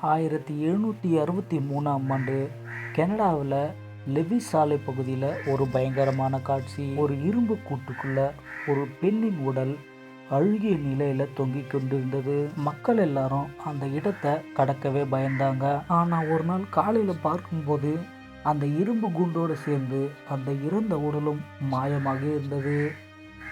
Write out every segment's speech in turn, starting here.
ஆயிரத்தி எழுநூற்றி அறுபத்தி மூணாம் ஆண்டு கனடாவில் லெவி சாலை பகுதியில் ஒரு பயங்கரமான காட்சி. ஒரு இரும்பு கூட்டுக்குள்ள ஒரு பெண்ணின் உடல் அழுகிய நிலையில் தொங்கிக் கொண்டிருந்தது. மக்கள் எல்லாரும் அந்த இடத்தை கடக்கவே பயந்தாங்க. ஆனால் ஒரு நாள் காலையில் பார்க்கும்போது அந்த இரும்பு குண்டோடு சேர்ந்து அந்த இறந்த உடலும் மாயமாக இருந்தது.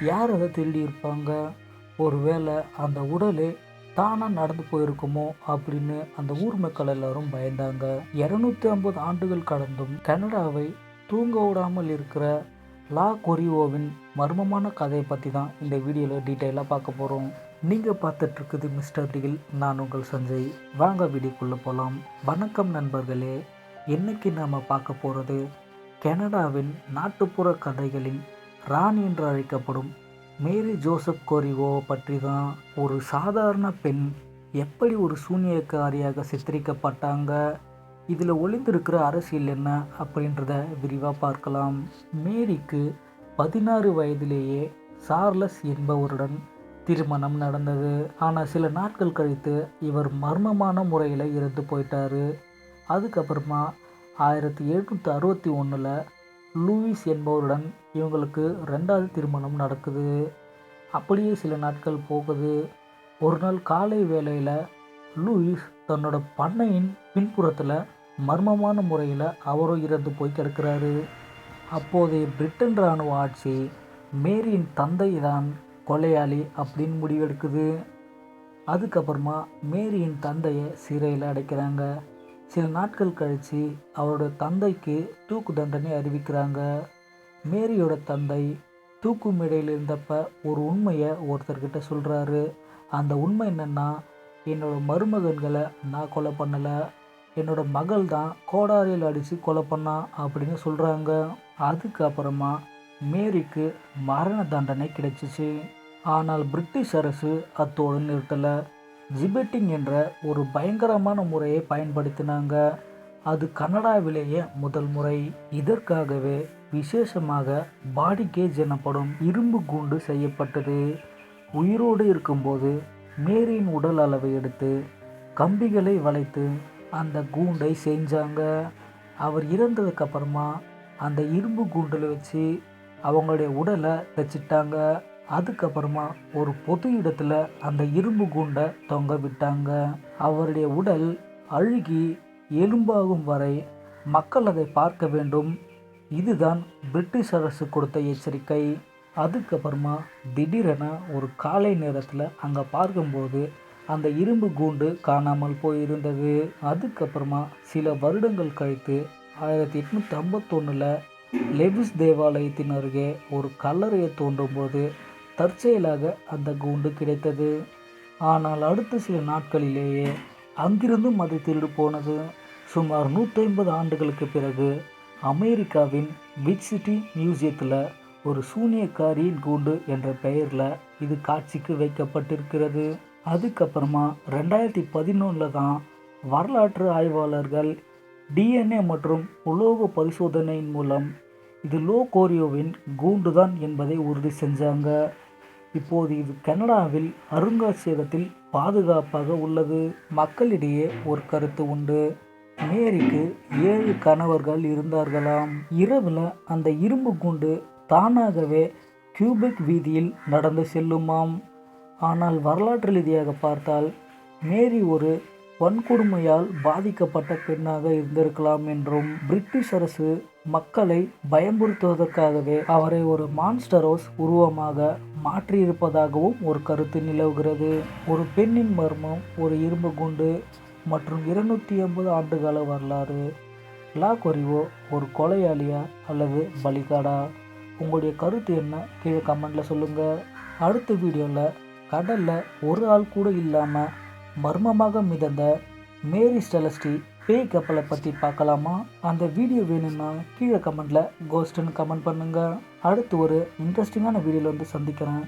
யார் அதை திருடியிருப்பாங்க ஒருவேளை அந்த உடலே தானாக நடந்து போயிருக்குமோ அப்படின்னு அந்த ஊர் மக்கள் எல்லாரும் பயந்தாங்க. இரநூத்தி ஐம்பது ஆண்டுகள் கடந்தும் கனடாவை தூங்க விடாமல் இருக்கிற லா கொரியோவின் மர்மமான கதையை பற்றி தான் இந்த வீடியோவில் டீட்டெயிலாக பார்க்க போகிறோம் நீங்கள் பார்த்துட்ருக்குது மிஸ்டர் டிகில் நான் உங்கள் சஞ்சய். வாங்க வீடியோக்குள்ளே போகலாம் வணக்கம் நண்பர்களே இன்னைக்கு நாம் பார்க்க போகிறது கனடாவின் நாட்டுப்புற கதைகளின் ராணி என்று அழைக்கப்படும் மேரி ஜோசப் கோரிவோ பற்றி தான் ஒரு சாதாரண பெண் எப்படி ஒரு சூனியக்காரியாக சித்தரிக்கப்பட்டாங்க? இதில் ஒளிந்திருக்கிற அரசியல் என்ன அப்படின்றத விரிவாக பார்க்கலாம். மேரிக்கு பதினாறு வயதிலேயே சார்லஸ் என்பவருடன் திருமணம் நடந்தது. ஆனால் சில நாட்கள் கழித்து இவர் மர்மமான முறையில் இறந்து போயிட்டாரு. அதுக்கப்புறமா ஆயிரத்தி எழுநூற்றி அறுபத்தி ஒன்றில் லூயிஸ் என்பவருடன் இவங்களுக்கு ரெண்டாவது திருமணம் நடக்குது. அப்படியே சில நாட்கள் போகுது. ஒரு நாள் காலை வேளையில் லூயிஸ் தன்னோட பண்ணையின் பின்புறத்தில் மர்மமான முறையில் அவரும் இறந்து போய் கிடக்கிறாரு. அப்போதைய பிரிட்டன் இராணுவ ஆட்சி மேரியின் தந்தை தான் கொலையாளி அப்படின்னு முடிவெடுக்குது. அதுக்கப்புறமா மேரியின் தந்தையை சிறையில் அடைக்கிறாங்க. சில நாட்கள் கழித்து அவரோட தந்தைக்கு தூக்கு தண்டனை அறிவிக்கிறாங்க. மேரியோட தந்தை தூக்கு மேடையில் இருந்தப்ப ஒரு உண்மையை ஒருத்தர்கிட்ட சொல்கிறாரு அந்த உண்மை என்னென்னா என்னோட மருமகன்களை நான் கொலை பண்ணலை. என்னோட மகள் தான் கோடாரியில் அடித்து கொலை பண்ணான் அப்படின்னு சொல்கிறாங்க அதுக்கப்புறமா மேரிக்கு மரண தண்டனை கிடைச்சிச்சு. ஆனால் பிரிட்டிஷ் அரசு அத்தோடு நிறுத்தலை. ஜிபெட்டிங் என்ற ஒரு பயங்கரமான முறையை பயன்படுத்தினாங்க. அது கனடாவிலேயே முதல் முறை. இதற்காகவே விசேஷமாக பாடி கேஜ் எனப்படும் இரும்பு கூண்டு செய்யப்பட்டது. உயிரோடு இருக்கும்போது மேரியின் உடல் அளவை எடுத்து கம்பிகளை வளைத்து அந்த கூண்டை செஞ்சாங்க. அவர் இறந்ததுக்கப்புறமா அந்த இரும்பு கூண்டில் வச்சு அவங்களுடைய உடலை தைச்சிட்டாங்க. அதுக்கப்புறமா ஒரு பொது இடத்துல அந்த இரும்பு கூண்டை தொங்க விட்டாங்க. அவருடைய உடல் அழுகி எலும்பாகும் வரை மக்கள் அதை பார்க்க வேண்டும். இதுதான் பிரிட்டிஷ் அரசு கொடுத்த எச்சரிக்கை. அதுக்கப்புறமா திடீரென ஒரு காலை நேரத்தில் அங்கே பார்க்கும்போது அந்த இரும்பு கூண்டு காணாமல் போயிருந்தது. அதுக்கப்புறமா சில வருடங்கள் கழித்து ஆயிரத்தி எட்நூற்றி ஐம்பத்தொன்னில் லெவிஸ் தேவாலயத்தின் அருகே ஒரு கல்லறையை தோன்றும்போது தற்செயலாக அந்த கூண்டு கிடைத்தது. ஆனால் அடுத்த சில நாட்களிலேயே அங்கிருந்தும் அது திருடு போனது. சுமார் நூற்றி ஐம்பது ஆண்டுகளுக்கு பிறகு அமெரிக்காவின் பிக் சிட்டி மியூசியத்தில் ஒரு சூனியக்காரியின் கூண்டு என்ற பெயரில் இது காட்சிக்கு வைக்கப்பட்டிருக்கிறது. அதுக்கப்புறமா ரெண்டாயிரத்தி பதினொன்றில் தான் வரலாற்று ஆய்வாளர்கள் டிஎன்ஏ மற்றும் உலோக பரிசோதனையின் மூலம் இது லோ கோரியோவின் கூண்டு தான் என்பதை உறுதி செஞ்சாங்க. இப்போது இது கனடாவில் அருங்காட்சியகத்தில் பாதுகாப்பாக உள்ளது. மக்களிடையே ஒரு கருத்து உண்டு. மேரிக்கு ஏழு கணவர்கள் இருந்தார்களாம். இரவில் அந்த இரும்பு குண்டு தானாகவே கியூபெக் வீதியில் நடந்து செல்லுமாம். ஆனால் வரலாற்று ரீதியாக பார்த்தால் மேரி ஒரு வன்கொடுமையால் பாதிக்கப்பட்ட பெண்ணாக இருந்திருக்கலாம் என்றும் பிரிட்டிஷ் அரசு மக்களை பயமுறுத்துவதற்காகவே அவரை ஒரு மான்ஸ்டரோஸ் உருவமாக மாற்றியிருப்பதாகவும் ஒரு கருத்து நிலவுகிறது. ஒரு பெண்ணின் மர்மம் ஒரு இரும்பு குண்டு மற்றும் இருநூற்றி ஐம்பது ஆண்டுகால வரலாறு. லா கொரிவோ ஒரு கொலையாளியா அல்லது பலிகாடா? உங்களுடைய கருத்து என்ன? கீழே கமெண்டில் சொல்லுங்கள் அடுத்த வீடியோவில் கடலில் ஒரு ஆள் கூட இல்லாமல் மர்மமாக மிதந்த மேரி ஸ்டெலஸ்டி பேய் கப்பலை பற்றி பார்க்கலாமா? அந்த வீடியோ வேணும்னா கீழே கமெண்ட்டில் கோஸ்ட்டுன்னு கமெண்ட் பண்ணுங்கள் அடுத்து ஒரு இன்ட்ரெஸ்டிங்கான வீடியோவில் வந்து சந்திக்கிறேன்.